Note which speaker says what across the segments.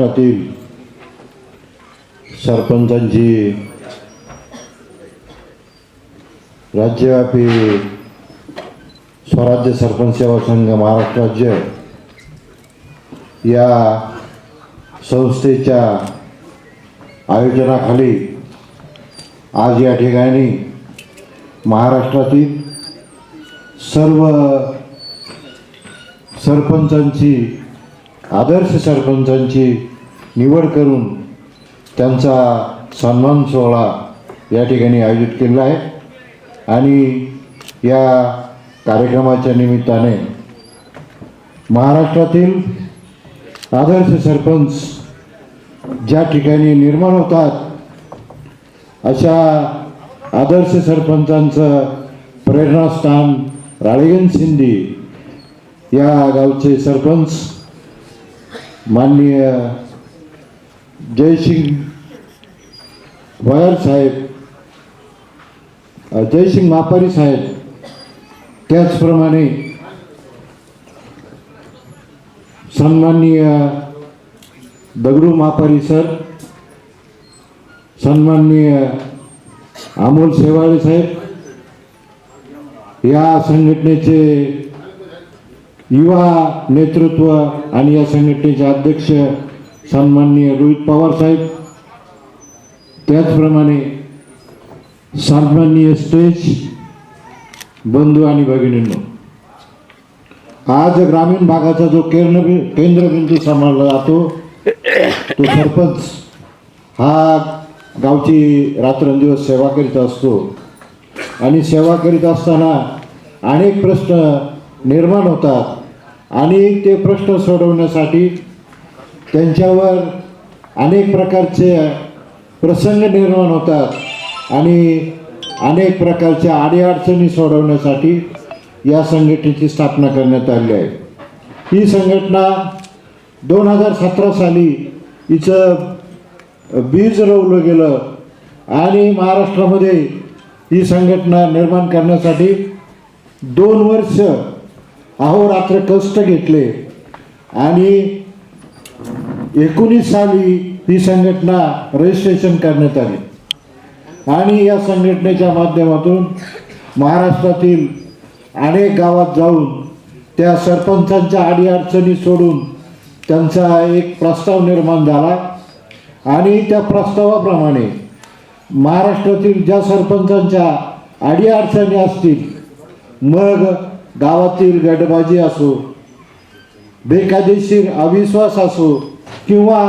Speaker 1: महाराष्ट्रातील सरपंचांची राज्यव्यापी स्वराज्य सरपंच सेवा संघ महाराष्ट्र राज्य या संस्थेच्या आयोजनाखाली आज या ठिकाणी महाराष्ट्रातील सर्व सरपंचांची आदर्श सरपंचांची निवड करून त्यांचा सन्मान सोहळा या ठिकाणी आयोजित केलेला आहे. आणि या कार्यक्रमाच्या निमित्ताने महाराष्ट्रातील आदर्श सरपंच ज्या ठिकाणी निर्माण होतात अशा आदर्श सरपंचांचं प्रेरणास्थान राळेगण सिंधी या गावचे सरपंच माननीय जयसिंग वयर साहेब जयसिंग मापारी साहेब त्याचप्रमाणे सन्माननीय दगडू मापारी सर सन्माननीय अमोल शेवाळे साहेब या संघटनेचे युवा नेतृत्व आणि या संघटनेचे अध्यक्ष सन्माननीय रोहित पवार साहेब त्याचप्रमाणे सन्माननीय स्टेज बंधू आणि भगिनींनो आज ग्रामीण भागाचा जो केंद्र केंद्रबिंदू सांभाळला जातो तो सरपंच हा गावची रात्रंदिवस सेवा करीत असतो. आणि सेवा करीत असताना अनेक प्रश्न निर्माण होतात. आणि ते प्रश्न सोडवण्यासाठी त्यांच्यावर अनेक प्रकारचे प्रसंग निर्माण होतात आणि अनेक प्रकारच्या अडीअडचणी सोडवण्यासाठी या संघटनेची स्थापना करण्यात आली आहे. ही संघटना दोन हजार सतरा साली हिचं बीज रोवलं गेलं आणि महाराष्ट्रामध्ये ही संघटना निर्माण करण्यासाठी दोन वर्ष अहोरात्र कष्ट घेतले. आणि एकोणीस साली ही संघटना रजिस्ट्रेशन करण्यात आली. आणि या संघटनेच्या माध्यमातून महाराष्ट्रातील अनेक गावात जाऊन त्या सरपंचांच्या अडीअडचणी सोडून त्यांचा एक प्रस्ताव निर्माण झाला. आणि त्या प्रस्तावाप्रमाणे महाराष्ट्रातील ज्या सरपंचांच्या अडीअडचणी असतील मग गावातील गटबाजी असो बेकायदेशीर अविश्वास असो किंवा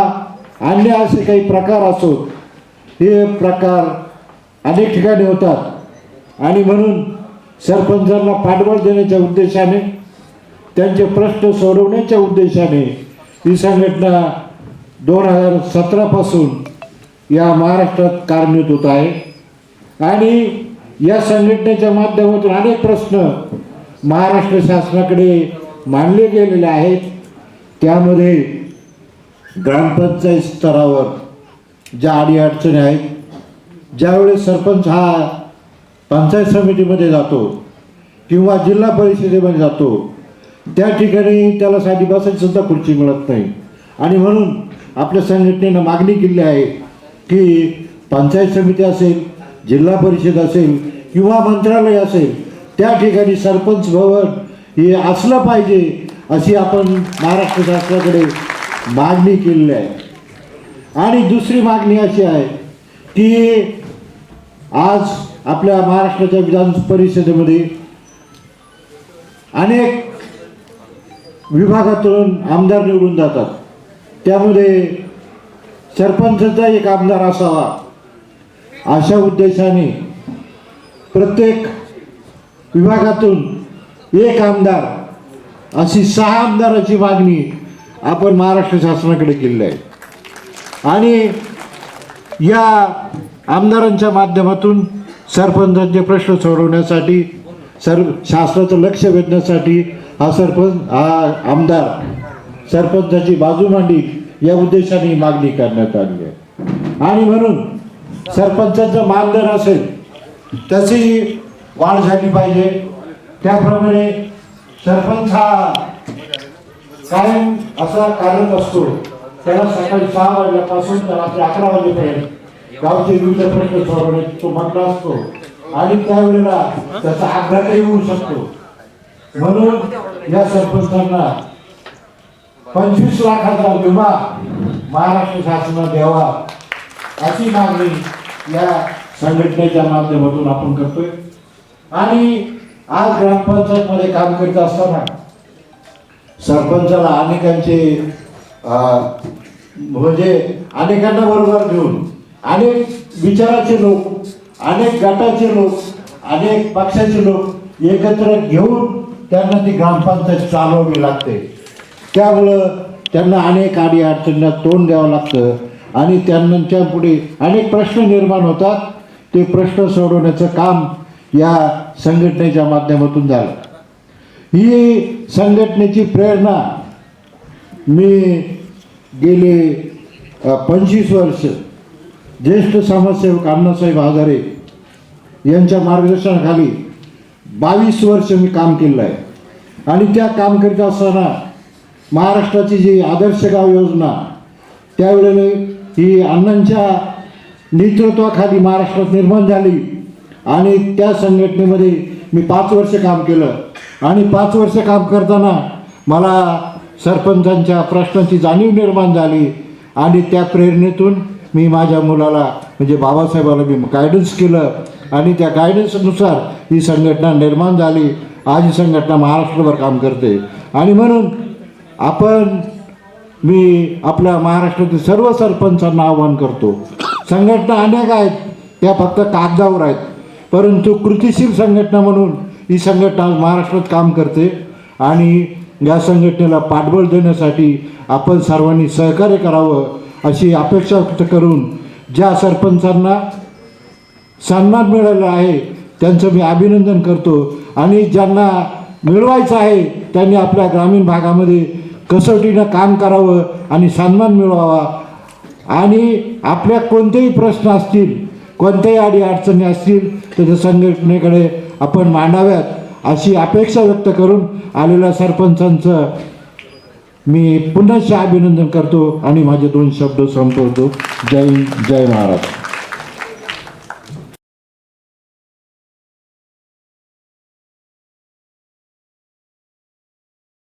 Speaker 1: अन्य असे काही प्रकार असो हे प्रकार अनेक ठिकाणी होतात. आणि म्हणून सरपंचांना पाठबळ देण्याच्या उद्देशाने त्यांचे प्रश्न सोडवण्याच्या उद्देशाने ही संघटना दोन हजार सतरापासून या महाराष्ट्रात कार्यान्वित होत आहे. आणि या संघटनेच्या माध्यमातून अनेक प्रश्न महाराष्ट्र शासनाकडे मानले गेलेले आहेत. त्यामध्ये ग्रामपंचायत स्तरावर ज्या अडीअडचणी आहेत ज्यावेळेस सरपंच हा पंचायत समितीमध्ये जातो किंवा जिल्हा परिषदेमध्ये जातो त्या ठिकाणी त्याला साठी बसायची सुद्धा खुर्ची मिळत नाही. आणि म्हणून आपल्या संघटनेनं मागणी केली आहे की पंचायत समिती असेल जिल्हा परिषद असेल किंवा मंत्रालय असेल त्या ठिकाणी सरपंच भवन हे असलं पाहिजे अशी आपण महाराष्ट्र शासनाकडे मागणी केलेली आहे. आणि दुसरी मागणी अशी आहे की आज आपल्या महाराष्ट्राच्या विधान परिषदेमध्ये अनेक विभागातून आमदार निवडून जातात. त्यामध्ये सरपंचचा एक आमदार असावा अशा उद्देशाने प्रत्येक विभागातून एक आमदार अशी सहा आमदाराची मागणी आपण महाराष्ट्र शासनाकडे केली आहे. आणि या आमदारांच्या माध्यमातून सरपंचांचे प्रश्न सोडवण्यासाठी सर शासनाचं लक्ष वेधण्यासाठी हा सरपंच हा आमदार सरपंचाची बाजू मांडी या उद्देशाने मागणी करण्यात आली आहे. आणि म्हणून सरपंचाचं मानधन असेल त्याची वाढ झाली पाहिजे. त्याप्रमाणे सरपंच हा कायम असा कारण असतो. त्याला सकाळी सहा वाजल्यापासून तर रात्री अकरा वाजेपर्यंत गावचे विविध प्रश्न सोडवणे तो म्हटला असतो. आणि त्यावेळेला त्याचा आघातही होऊ शकतो. म्हणून या सरपंचांना पंचवीस लाखाचा विमा महाराष्ट्र शासना द्यावा अशी मागणी या संघटनेच्या माध्यमातून आपण करतोय. आणि आज ग्रामपंचायत मध्ये काम करत असताना सरपंचाला अनेकांचे म्हणजे अनेकांना बरोबर घेऊन अनेक विचाराचे लोक अनेक गटाचे लोक अनेक पक्षाचे लोक एकत्र घेऊन त्यांना ती ग्रामपंचायत चालवावी लागते. त्यामुळं त्यांना अनेक आडी अडचणींना तोंड द्यावं लागतं आणि त्यांच्या पुढे अनेक प्रश्न निर्माण होतात. ते प्रश्न सोडवण्याचं काम या संघटनेच्या माध्यमातून झालं. ही संघटनेची प्रेरणा मी गेले पंचवीस वर्ष ज्येष्ठ समाजसेवक अण्णासाहेब हजारे यांच्या मार्गदर्शनाखाली बावीस वर्ष मी काम केलेलं आहे. आणि त्या काम करीत असताना महाराष्ट्राची जी आदर्श गाव योजना त्यावेळेला ही अण्णांच्या नेतृत्वाखाली महाराष्ट्रात निर्माण झाली. आणि त्या संघटनेमध्ये मी पाच वर्ष काम केलं. आणि पाच वर्ष काम करताना मला सरपंचांच्या प्रश्नांची जाणीव निर्माण झाली आणि त्या प्रेरणेतून मी माझ्या मुलाला म्हणजे बाबासाहेबाला मी गायडन्स केलं आणि त्या गायडन्सनुसार ही संघटना निर्माण झाली. आज ही संघटना महाराष्ट्रभर काम करते. आणि म्हणून आपण मी आपल्या महाराष्ट्रातील सर्व सरपंचांना आवाहन करतो. संघटना अनेक आहेत त्या फक्त कागदावर आहेत. परंतु कृतिशील संघटना म्हणून ही संघटना आज महाराष्ट्रात काम करते आणि या संघटनेला पाठबळ देण्यासाठी आपण सर्वांनी सहकार्य करावं अशी अपेक्षा व्यक्त करून ज्या सरपंचांना सन्मान मिळाला आहे त्यांचं मी अभिनंदन करतो. आणि ज्यांना मिळवायचं आहे त्यांनी आपल्या ग्रामीण भागामध्ये कसोटीनं काम करावं आणि सन्मान मिळवावा. आणि आपल्या कोणतेही प्रश्न असतील कोणत्याही अडी अडचणी असतील तर त्या संघटनेकडे आपण मांडाव्यात अशी अपेक्षा व्यक्त करून आलेल्या सरपंचांचं मी पुन्हा अभिनंदन करतो आणि माझे दोन शब्द संपवतो. जय हिंद जय महाराष्ट्र.